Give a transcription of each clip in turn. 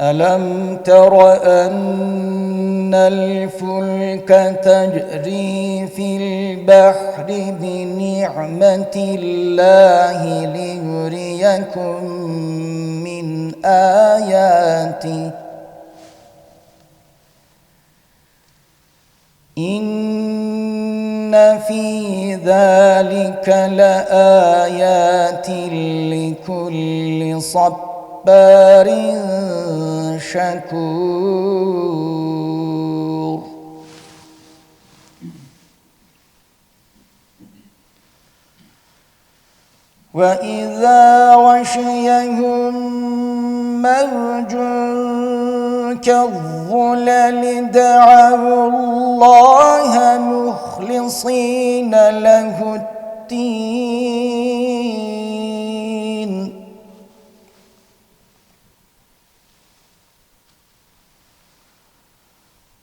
ألم تر أن الفلك تجري في البحر بنعمة الله ليريكم من آياته؟ إن في ذلك لآيات لكل صبار شكور. وإذا غشيهم موج كالظلل دعوا الله مخلصين له الدين.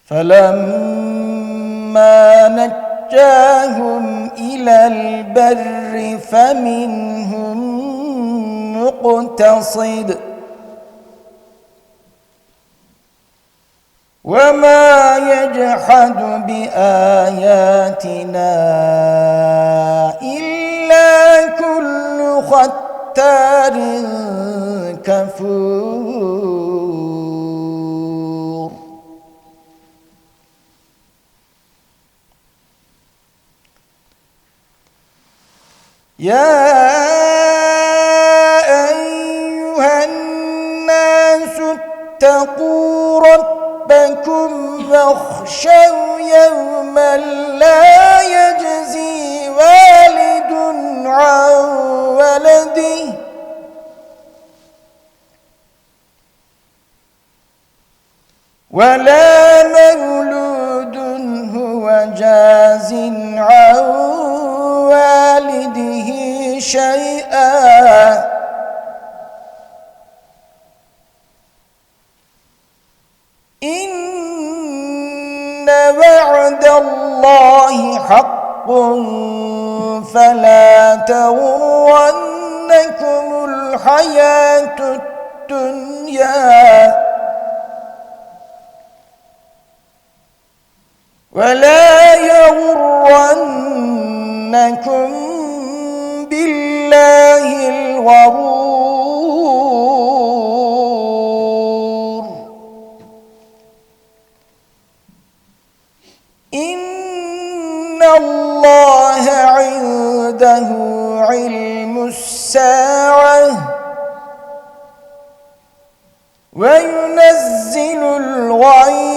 فلما نجاهم إلى البر فمنهم مقتصد. وما يجحد بآياتنا إلا كل ختار كفور. يا أيها الناس اتقوا ربكم واخشوا يوما لا يجزي والد عن ولده. ولا مولود هو جاز عن والده شيئا. إن وعد الله حق فلا تغرنكم الحياة الدنيا. ولا يغرنكم بالله الغرور. إن الله عنده علم الساعة. وينزل الغيث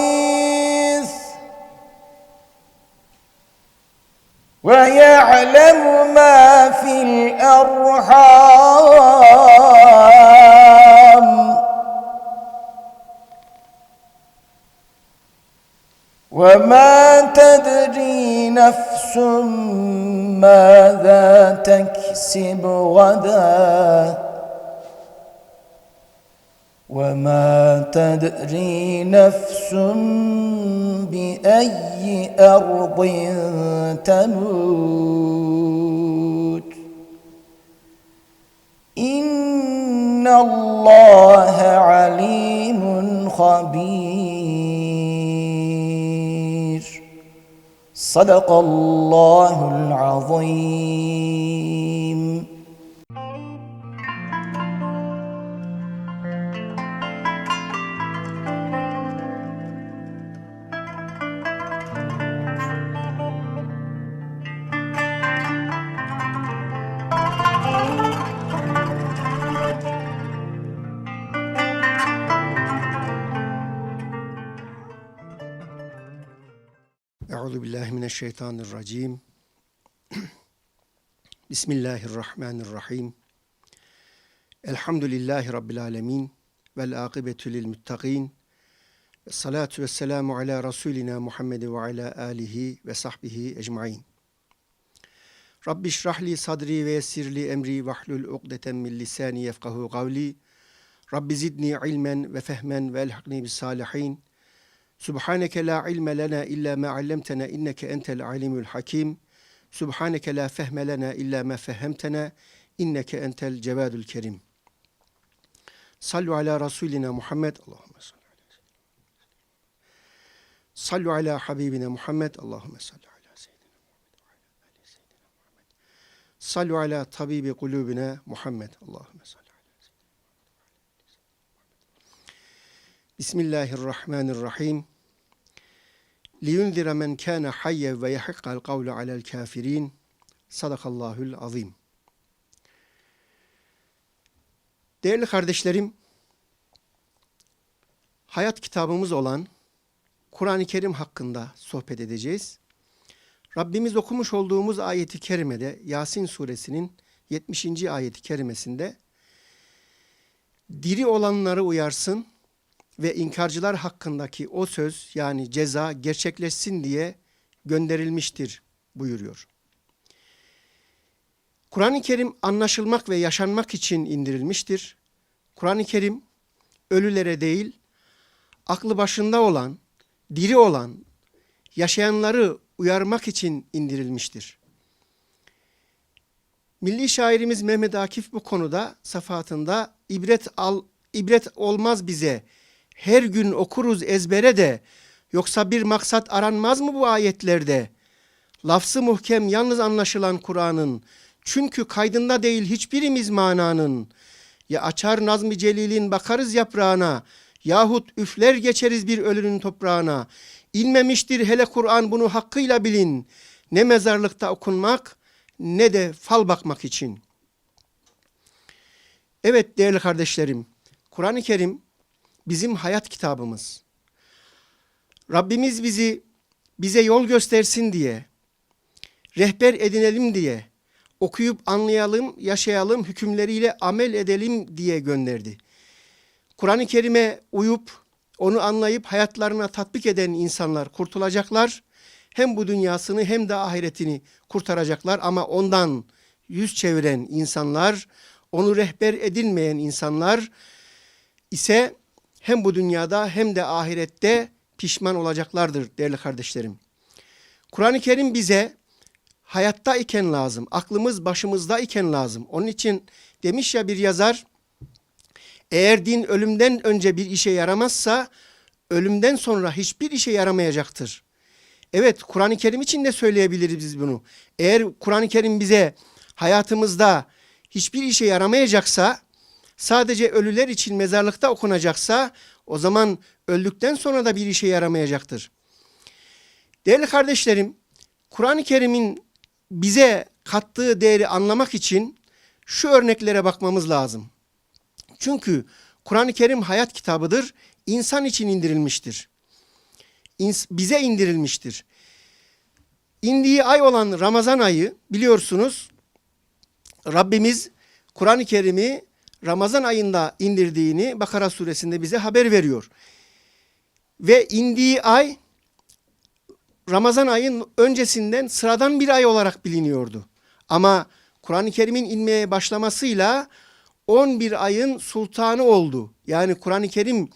تدري نفس بأي أرض تموت. إن الله عليم خبير. صدق الله العظيم. Euzu billahi mineşşeytanirracim. Bismillahirrahmanirrahim. Elhamdülillahi rabbil alamin vel akibetü lil muttaqin. Salatu ve selamu ala Resulina Muhammed ve ala alihi ve sahbihi ecmain. Rabbi şrahli sadri ve yessirli emri ve hlul uqdeten min lisani yefkahu kavli. Rabbi zidni ilmen ve fehmen ve elhakni bis salihin. Subhaneke la ilme lena illa ma allamtena inneke entel alimul hakim. Subhaneke la fehme lena illa ma fehemtena inneke entel cevadul kerim. Sallu ala Resulina Muhammed. Allahümme salli. Sallu ala Habibina Muhammed. Allahümme salli ala Seyyidina Muhammed ala ali. Sallu ala tabibi kulubina Muhammed. Allahümme salli ala ala Seyyidina Muhammed. Bismillahirrahmanirrahim. لِيُنْذِرَ مَنْ كَانَ حَيَّ وَيَحِقَّ الْقَوْلَ عَلَى الْكَافِرِينَ Sadakallahül azim. Değerli kardeşlerim, hayat kitabımız olan Kur'an-ı Kerim hakkında sohbet edeceğiz. Rabbimiz okumuş olduğumuz ayeti kerimede Yasin suresinin 70. ayeti kerimesinde diri olanları uyarsın ve inkarcılar hakkındaki o söz yani ceza gerçekleşsin diye gönderilmiştir buyuruyor. Kur'an-ı Kerim anlaşılmak ve yaşanmak için indirilmiştir. Kur'an-ı Kerim ölülere değil, aklı başında olan, diri olan, yaşayanları uyarmak için indirilmiştir. Milli şairimiz Mehmet Akif bu konuda safahatında ibret al ibret olmaz bize. Her gün okuruz ezbere de yoksa bir maksat aranmaz mı bu ayetlerde? Lafzı muhkem yalnız anlaşılan Kur'an'ın çünkü kaydında değil hiçbirimiz mananın. Ya açar Nazmi Celil'in bakarız yaprağına yahut üfler geçeriz bir ölünün toprağına. İnmemiştir hele Kur'an bunu hakkıyla bilin. Ne mezarlıkta okunmak ne de fal bakmak için. Evet değerli kardeşlerim, Kur'an-ı Kerim bizim hayat kitabımız. Rabbimiz bizi bize yol göstersin diye, rehber edinelim diye, okuyup anlayalım, yaşayalım, hükümleriyle amel edelim diye gönderdi. Kur'an-ı Kerim'e uyup, onu anlayıp hayatlarına tatbik eden insanlar kurtulacaklar. Hem bu dünyasını hem de ahiretini kurtaracaklar ama ondan yüz çeviren insanlar, onu rehber edinmeyen insanlar ise hem bu dünyada hem de ahirette pişman olacaklardır değerli kardeşlerim. Kur'an-ı Kerim bize hayatta iken lazım, aklımız başımızda iken lazım. Onun için demiş ya bir yazar, eğer din ölümden önce bir işe yaramazsa, ölümden sonra hiçbir işe yaramayacaktır. Evet, Kur'an-ı Kerim için de söyleyebiliriz biz bunu. Eğer Kur'an-ı Kerim bize hayatımızda hiçbir işe yaramayacaksa, sadece ölüler için mezarlıkta okunacaksa, o zaman öldükten sonra da bir işe yaramayacaktır. Değerli kardeşlerim, Kur'an-ı Kerim'in bize kattığı değeri anlamak için şu örneklere bakmamız lazım. Çünkü Kur'an-ı Kerim hayat kitabıdır, insan için indirilmiştir. İns bize indirilmiştir. İndiği ay olan Ramazan ayı biliyorsunuz Rabbimiz Kur'an-ı Kerim'i Ramazan ayında indirdiğini Bakara suresinde bize haber veriyor. Ve indiği ay Ramazan ayın öncesinden sıradan bir ay olarak biliniyordu. Ama Kur'an-ı Kerim'in inmeye başlamasıyla 11 ayın sultanı oldu. Yani Kur'an-ı Kerim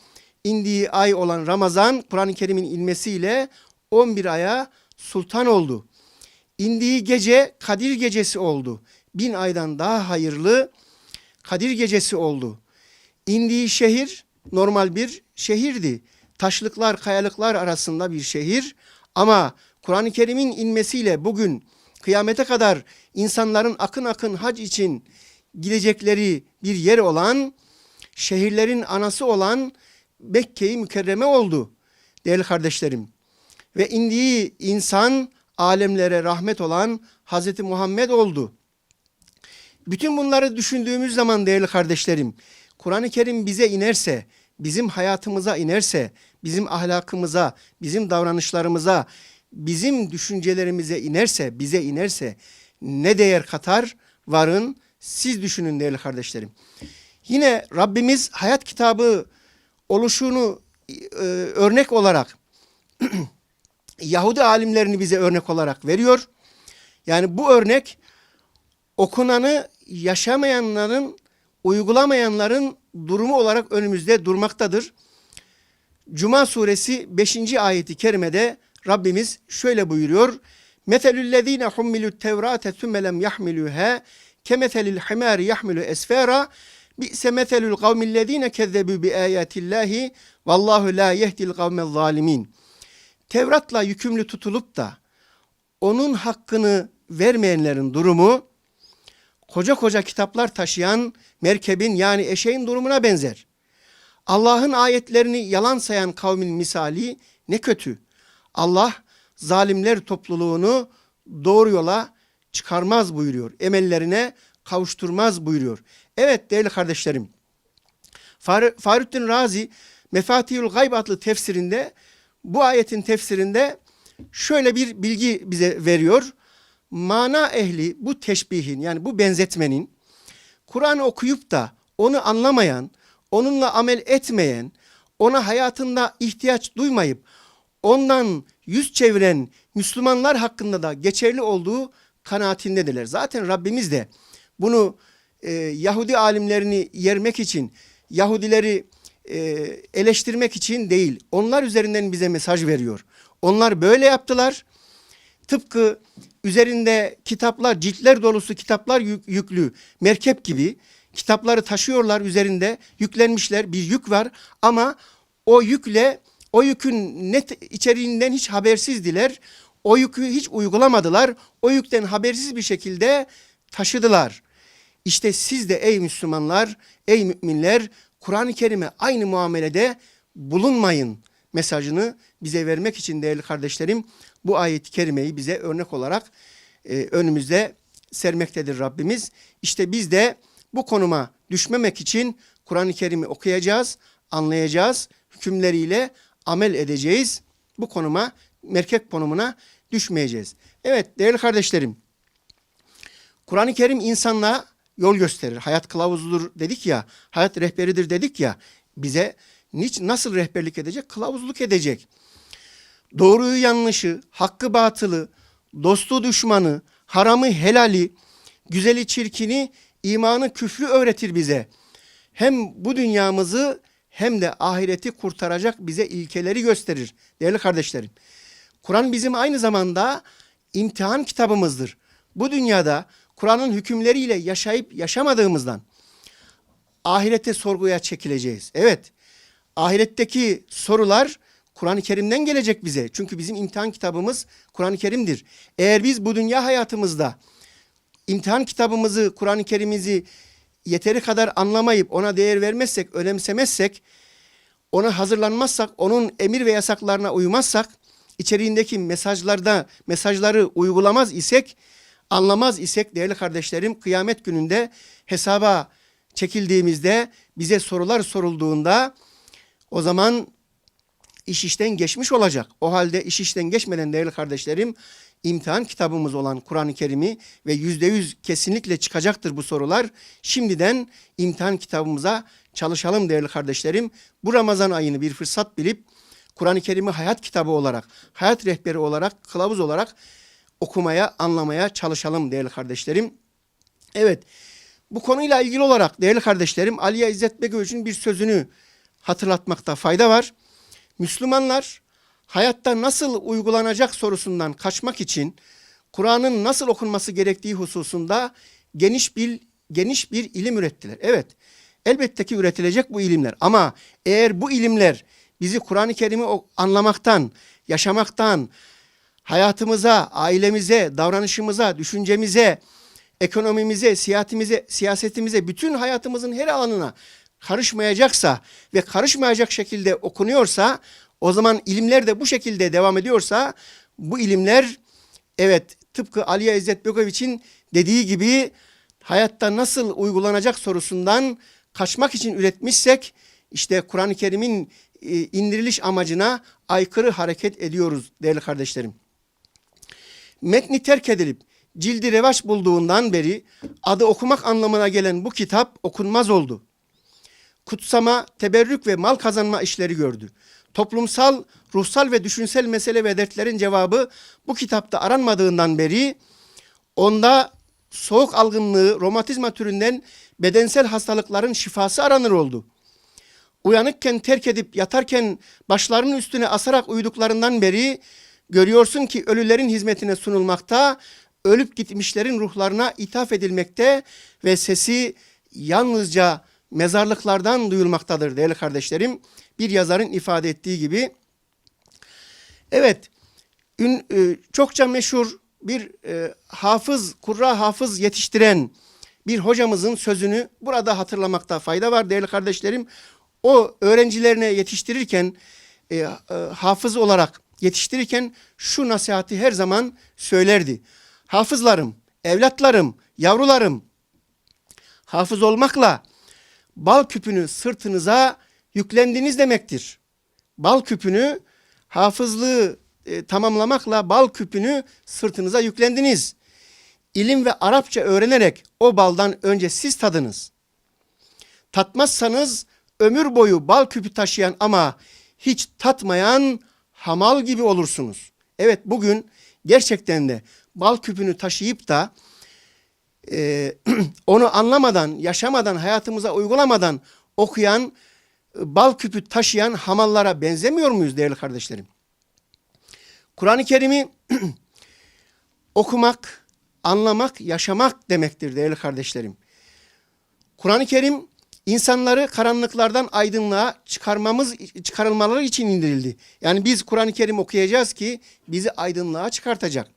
indiği ay olan Ramazan Kur'an-ı Kerim'in inmesiyle 11 aya sultan oldu. İndiği gece Kadir gecesi oldu. Bin aydan daha hayırlı Kadir gecesi oldu. İndiği şehir normal bir şehirdi. Taşlıklar, kayalıklar arasında bir şehir ama Kur'an-ı Kerim'in inmesiyle bugün kıyamete kadar insanların akın akın hac için gidecekleri bir yer olan, şehirlerin anası olan Mekke-i Mükerreme oldu değerli kardeşlerim. Ve indiği insan alemlere rahmet olan Hazreti Muhammed oldu. Bütün bunları düşündüğümüz zaman değerli kardeşlerim, Kur'an-ı Kerim bize inerse, bizim hayatımıza inerse, bizim ahlakımıza, bizim davranışlarımıza, bizim düşüncelerimize inerse, bize inerse ne değer katar? Varın siz düşünün değerli kardeşlerim. Yine Rabbimiz hayat kitabı oluşunu e, örnek olarak Yahudi alimlerini bize örnek olarak veriyor. Yani bu örnek okunanı yaşamayanların, uygulamayanların durumu olarak önümüzde durmaktadır. Cuma suresi 5. ayeti kerimede Rabbimiz şöyle buyuruyor. Metelüllezine hummilut tevrate thumme lem yahmiluha kemetelil himari yahmilu esfera bi'se metelül kavmillezine kezzebu bi ayatillahi vallahu la yehdil kavmel zalimin. Tevrat'la yükümlü tutulup da onun hakkını vermeyenlerin durumu koca koca kitaplar taşıyan merkebin yani eşeğin durumuna benzer. Allah'ın ayetlerini yalan sayan kavmin misali ne kötü. Allah zalimler topluluğunu doğru yola çıkarmaz buyuruyor. Emellerine kavuşturmaz buyuruyor. Evet değerli kardeşlerim. Far Razi Mefatihül Gayb adlı tefsirinde bu ayetin tefsirinde şöyle bir bilgi bize veriyor. Mana ehli bu teşbihin yani bu benzetmenin Kur'an okuyup da onu anlamayan, onunla amel etmeyen, ona hayatında ihtiyaç duymayıp ondan yüz çeviren Müslümanlar hakkında da geçerli olduğu kanaatindedirler. Zaten Rabbimiz de bunu e, Yahudi alimlerini yermek için, Yahudileri e, eleştirmek için değil, onlar üzerinden bize mesaj veriyor. Onlar böyle yaptılar. Tıpkı üzerinde kitaplar, ciltler dolusu kitaplar yük- yüklü merkep gibi kitapları taşıyorlar üzerinde yüklenmişler bir yük var ama o yükle o yükün net içeriğinden hiç habersizdiler. O yükü hiç uygulamadılar. O yükten habersiz bir şekilde taşıdılar. İşte siz de ey Müslümanlar, ey müminler Kur'an-ı Kerim'e aynı muamelede bulunmayın mesajını bize vermek için değerli kardeşlerim bu ayet-i kerimeyi bize örnek olarak e, önümüzde sermektedir Rabbimiz. İşte biz de bu konuma düşmemek için Kur'an-ı Kerim'i okuyacağız, anlayacağız, hükümleriyle amel edeceğiz. Bu konuma, merkep konumuna düşmeyeceğiz. Evet değerli kardeşlerim, Kur'an-ı Kerim insanlığa yol gösterir. Hayat kılavuzudur dedik ya, hayat rehberidir dedik ya. Bize niç nasıl rehberlik edecek? Kılavuzluk edecek. Doğruyu yanlışı, hakkı batılı, dostu düşmanı, haramı helali, güzeli çirkini, imanı küfrü öğretir bize. Hem bu dünyamızı hem de ahireti kurtaracak bize ilkeleri gösterir. Değerli kardeşlerim. Kur'an bizim aynı zamanda imtihan kitabımızdır. Bu dünyada Kur'an'ın hükümleriyle yaşayıp yaşamadığımızdan ahirete sorguya çekileceğiz. Evet. Ahiretteki sorular Kur'an-ı Kerim'den gelecek bize. Çünkü bizim imtihan kitabımız Kur'an-ı Kerim'dir. Eğer biz bu dünya hayatımızda imtihan kitabımızı, Kur'an-ı Kerim'imizi yeteri kadar anlamayıp ona değer vermezsek, önemsemezsek, ona hazırlanmazsak, onun emir ve yasaklarına uymazsak, içeriğindeki mesajlarda mesajları uygulamaz isek, anlamaz isek değerli kardeşlerim kıyamet gününde hesaba çekildiğimizde bize sorular sorulduğunda o zaman iş işten geçmiş olacak. O halde iş işten geçmeden değerli kardeşlerim imtihan kitabımız olan Kur'an-ı Kerim'i ve yüzde yüz kesinlikle çıkacaktır bu sorular. Şimdiden imtihan kitabımıza çalışalım değerli kardeşlerim. Bu Ramazan ayını bir fırsat bilip Kur'an-ı Kerim'i hayat kitabı olarak, hayat rehberi olarak, kılavuz olarak okumaya, anlamaya çalışalım değerli kardeşlerim. Evet, bu konuyla ilgili olarak değerli kardeşlerim Aliye İzzet Begoviç'in bir sözünü hatırlatmakta fayda var. Müslümanlar hayatta nasıl uygulanacak sorusundan kaçmak için Kur'an'ın nasıl okunması gerektiği hususunda geniş bir geniş bir ilim ürettiler. Evet. Elbette ki üretilecek bu ilimler ama eğer bu ilimler bizi Kur'an-ı Kerim'i anlamaktan, yaşamaktan, hayatımıza, ailemize, davranışımıza, düşüncemize, ekonomimize, siyasetimize, siyasetimize, bütün hayatımızın her alanına karışmayacaksa ve karışmayacak şekilde okunuyorsa, o zaman ilimler de bu şekilde devam ediyorsa, bu ilimler evet tıpkı Aliye İzzet Begoviç'in dediği gibi hayatta nasıl uygulanacak sorusundan kaçmak için üretmişsek, işte Kur'an-ı Kerim'in e, indiriliş amacına aykırı hareket ediyoruz değerli kardeşlerim metni terk edilip cildi revaç bulduğundan beri adı okumak anlamına gelen bu kitap okunmaz oldu. Kutsama, teberrük ve mal kazanma işleri gördü. Toplumsal, ruhsal ve düşünsel mesele ve dertlerin cevabı bu kitapta aranmadığından beri onda soğuk algınlığı, romatizma türünden bedensel hastalıkların şifası aranır oldu. Uyanıkken terk edip yatarken başlarının üstüne asarak uyuduklarından beri görüyorsun ki ölülerin hizmetine sunulmakta, ölüp gitmişlerin ruhlarına ithaf edilmekte ve sesi yalnızca mezarlıklardan duyulmaktadır değerli kardeşlerim. Bir yazarın ifade ettiği gibi. Evet, ün, e, çokça meşhur bir e, hafız, kurra hafız yetiştiren bir hocamızın sözünü burada hatırlamakta fayda var değerli kardeşlerim. O öğrencilerine yetiştirirken, e, e, hafız olarak yetiştirirken şu nasihati her zaman söylerdi. Hafızlarım, evlatlarım, yavrularım, hafız olmakla bal küpünü sırtınıza yüklendiniz demektir. Bal küpünü hafızlığı e, tamamlamakla bal küpünü sırtınıza yüklendiniz. İlim ve Arapça öğrenerek o baldan önce siz tadınız. Tatmazsanız ömür boyu bal küpü taşıyan ama hiç tatmayan hamal gibi olursunuz. Evet bugün gerçekten de bal küpünü taşıyıp da e, onu anlamadan, yaşamadan, hayatımıza uygulamadan okuyan, bal küpü taşıyan hamallara benzemiyor muyuz değerli kardeşlerim? Kur'an-ı Kerim'i okumak, anlamak, yaşamak demektir değerli kardeşlerim. Kur'an-ı Kerim insanları karanlıklardan aydınlığa çıkarmamız çıkarılmaları için indirildi. Yani biz Kur'an-ı Kerim okuyacağız ki bizi aydınlığa çıkartacak.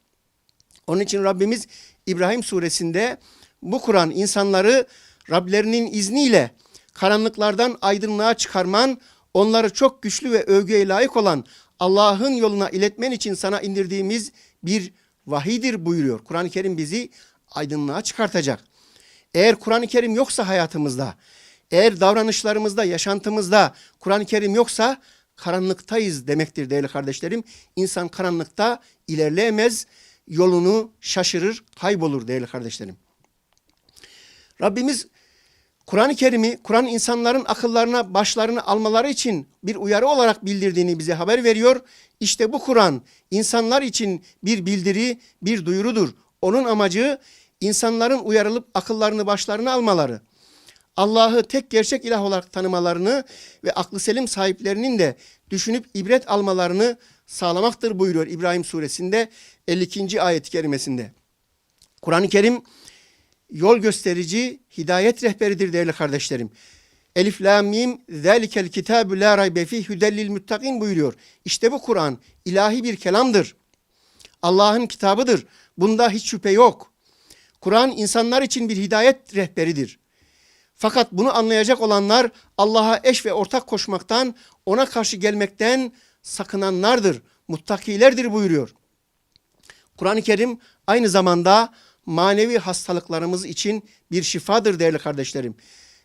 Onun için Rabbimiz İbrahim suresinde bu Kur'an insanları Rablerinin izniyle karanlıklardan aydınlığa çıkarman, onları çok güçlü ve övgüye layık olan Allah'ın yoluna iletmen için sana indirdiğimiz bir vahidir buyuruyor. Kur'an-ı Kerim bizi aydınlığa çıkartacak. Eğer Kur'an-ı Kerim yoksa hayatımızda, eğer davranışlarımızda, yaşantımızda Kur'an-ı Kerim yoksa karanlıktayız demektir değerli kardeşlerim. İnsan karanlıkta ilerleyemez, yolunu şaşırır, kaybolur değerli kardeşlerim. Rabbimiz Kur'an-ı Kerim'i, Kur'an insanların akıllarına, başlarını almaları için bir uyarı olarak bildirdiğini bize haber veriyor. İşte bu Kur'an insanlar için bir bildiri, bir duyurudur. Onun amacı insanların uyarılıp akıllarını başlarına almaları. Allah'ı tek gerçek ilah olarak tanımalarını ve aklı selim sahiplerinin de düşünüp ibret almalarını sağlamaktır buyuruyor İbrahim suresinde 52. ayet-i kerimesinde. Kur'an-ı Kerim yol gösterici, hidayet rehberidir değerli kardeşlerim. Elif la mim zalikel kitabu la raybe fi hudellil muttakin buyuruyor. İşte bu Kur'an ilahi bir kelamdır. Allah'ın kitabıdır. Bunda hiç şüphe yok. Kur'an insanlar için bir hidayet rehberidir. Fakat bunu anlayacak olanlar Allah'a eş ve ortak koşmaktan, ona karşı gelmekten sakınanlardır, muttakilerdir buyuruyor. Kur'an-ı Kerim aynı zamanda manevi hastalıklarımız için bir şifadır değerli kardeşlerim.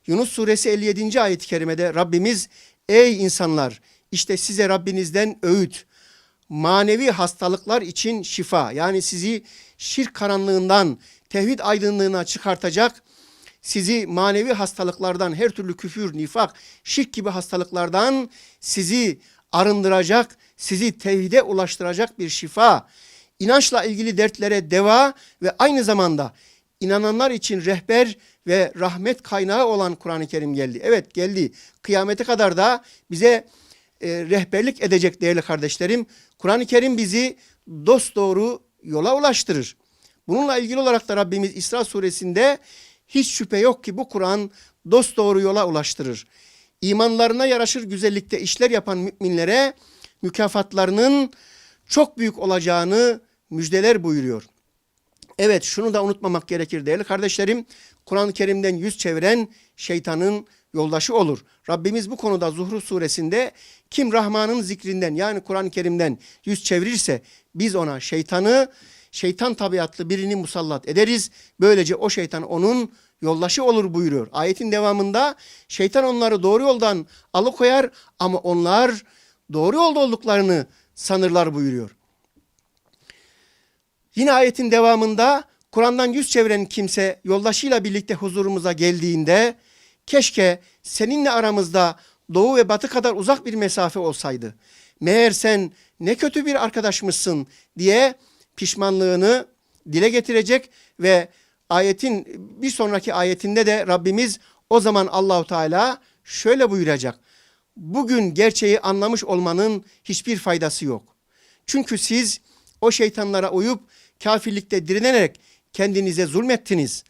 Yunus suresi 57. ayet-i kerimede Rabbimiz ey insanlar işte size Rabbinizden öğüt, manevi hastalıklar için şifa yani sizi şirk karanlığından tevhid aydınlığına çıkartacak, sizi manevi hastalıklardan her türlü küfür, nifak, şirk gibi hastalıklardan sizi arındıracak, sizi tevhide ulaştıracak bir şifa, inançla ilgili dertlere deva ve aynı zamanda inananlar için rehber ve rahmet kaynağı olan Kur'an-ı Kerim geldi. Evet geldi. Kıyamete kadar da bize e, rehberlik edecek değerli kardeşlerim. Kur'an-ı Kerim bizi dost doğru yola ulaştırır. Bununla ilgili olarak da Rabbimiz İsra suresinde hiç şüphe yok ki bu Kur'an dost doğru yola ulaştırır. İmanlarına yaraşır güzellikte işler yapan müminlere mükafatlarının çok büyük olacağını müjdeler buyuruyor. Evet şunu da unutmamak gerekir değerli kardeşlerim. Kur'an-ı Kerim'den yüz çeviren şeytanın yoldaşı olur. Rabbimiz bu konuda Zuhru suresinde kim Rahman'ın zikrinden yani Kur'an-ı Kerim'den yüz çevirirse biz ona şeytanı şeytan tabiatlı birini musallat ederiz. Böylece o şeytan onun yoldaşı olur buyuruyor. Ayetin devamında şeytan onları doğru yoldan alıkoyar ama onlar doğru yolda olduklarını sanırlar buyuruyor. Yine ayetin devamında Kur'an'dan yüz çeviren kimse yoldaşıyla birlikte huzurumuza geldiğinde Keşke seninle aramızda doğu ve batı kadar uzak bir mesafe olsaydı. Meğer sen ne kötü bir arkadaşmışsın diye pişmanlığını dile getirecek ve ayetin bir sonraki ayetinde de Rabbimiz o zaman Allahu Teala şöyle buyuracak. Bugün gerçeği anlamış olmanın hiçbir faydası yok. Çünkü siz o şeytanlara uyup kafirlikte direnerek kendinize zulmettiniz.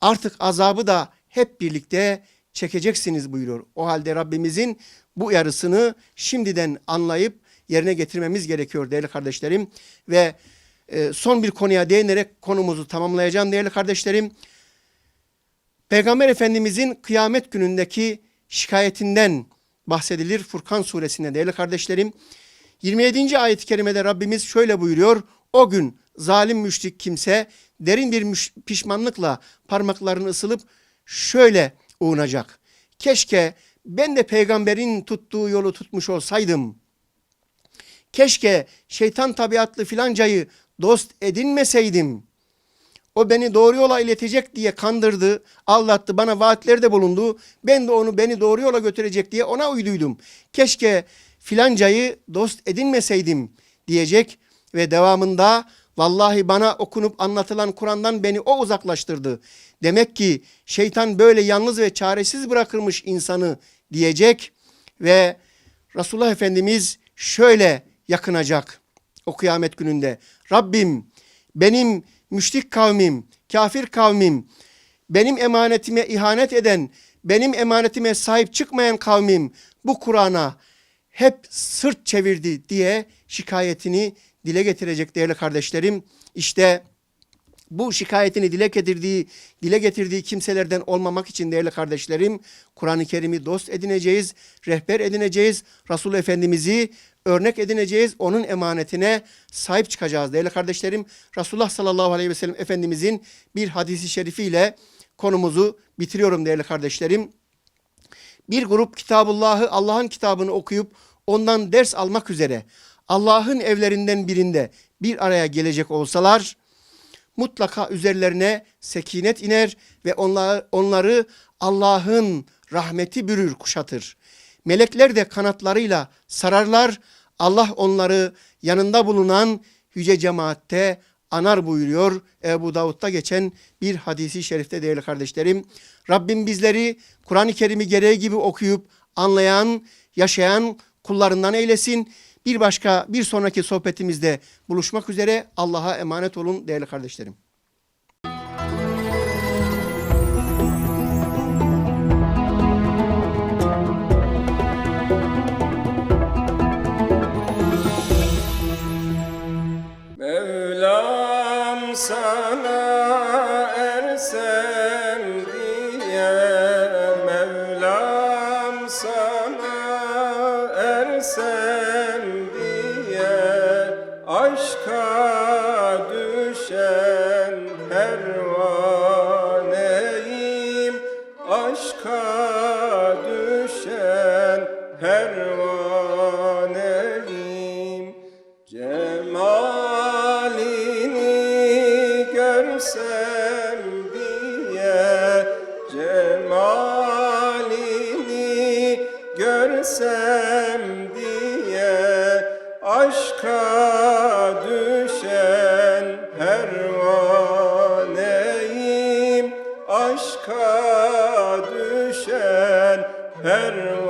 Artık azabı da hep birlikte çekeceksiniz buyuruyor. O halde Rabbimizin bu yarısını şimdiden anlayıp yerine getirmemiz gerekiyor değerli kardeşlerim. Ve e, son bir konuya değinerek konumuzu tamamlayacağım değerli kardeşlerim. Peygamber Efendimizin kıyamet günündeki şikayetinden bahsedilir Furkan suresinde değerli kardeşlerim. 27. ayet-i kerimede Rabbimiz şöyle buyuruyor. O gün zalim müşrik kimse derin bir pişmanlıkla parmaklarını ısılıp şöyle uğunacak. Keşke ben de peygamberin tuttuğu yolu tutmuş olsaydım. Keşke şeytan tabiatlı filancayı dost edinmeseydim. O beni doğru yola iletecek diye kandırdı, aldattı, bana vaatlerde bulundu. Ben de onu beni doğru yola götürecek diye ona uyduydum. Keşke filancayı dost edinmeseydim diyecek ve devamında vallahi bana okunup anlatılan Kur'an'dan beni o uzaklaştırdı. Demek ki şeytan böyle yalnız ve çaresiz bırakırmış insanı diyecek ve Resulullah Efendimiz şöyle yakınacak o kıyamet gününde. Rabbim benim müşrik kavmim, kafir kavmim, benim emanetime ihanet eden, benim emanetime sahip çıkmayan kavmim bu Kur'an'a hep sırt çevirdi diye şikayetini dile getirecek değerli kardeşlerim. İşte bu şikayetini dile getirdiği, dile getirdiği kimselerden olmamak için değerli kardeşlerim, Kur'an-ı Kerim'i dost edineceğiz, rehber edineceğiz, Resul Efendimiz'i örnek edineceğiz, onun emanetine sahip çıkacağız değerli kardeşlerim. Resulullah sallallahu aleyhi ve sellem Efendimizin bir hadisi şerifiyle konumuzu bitiriyorum değerli kardeşlerim. Bir grup Kitabullah'ı Allah'ın kitabını okuyup ondan ders almak üzere Allah'ın evlerinden birinde bir araya gelecek olsalar, mutlaka üzerlerine sekinet iner ve onları, onları Allah'ın rahmeti bürür kuşatır. Melekler de kanatlarıyla sararlar. Allah onları yanında bulunan yüce cemaatte anar buyuruyor Ebu Davud'da geçen bir hadisi şerifte değerli kardeşlerim. Rabbim bizleri Kur'an-ı Kerim'i gereği gibi okuyup anlayan, yaşayan kullarından eylesin. Bir başka, bir sonraki sohbetimizde buluşmak üzere Allah'a emanet olun değerli kardeşlerim. na Aşka düşen pervaneyim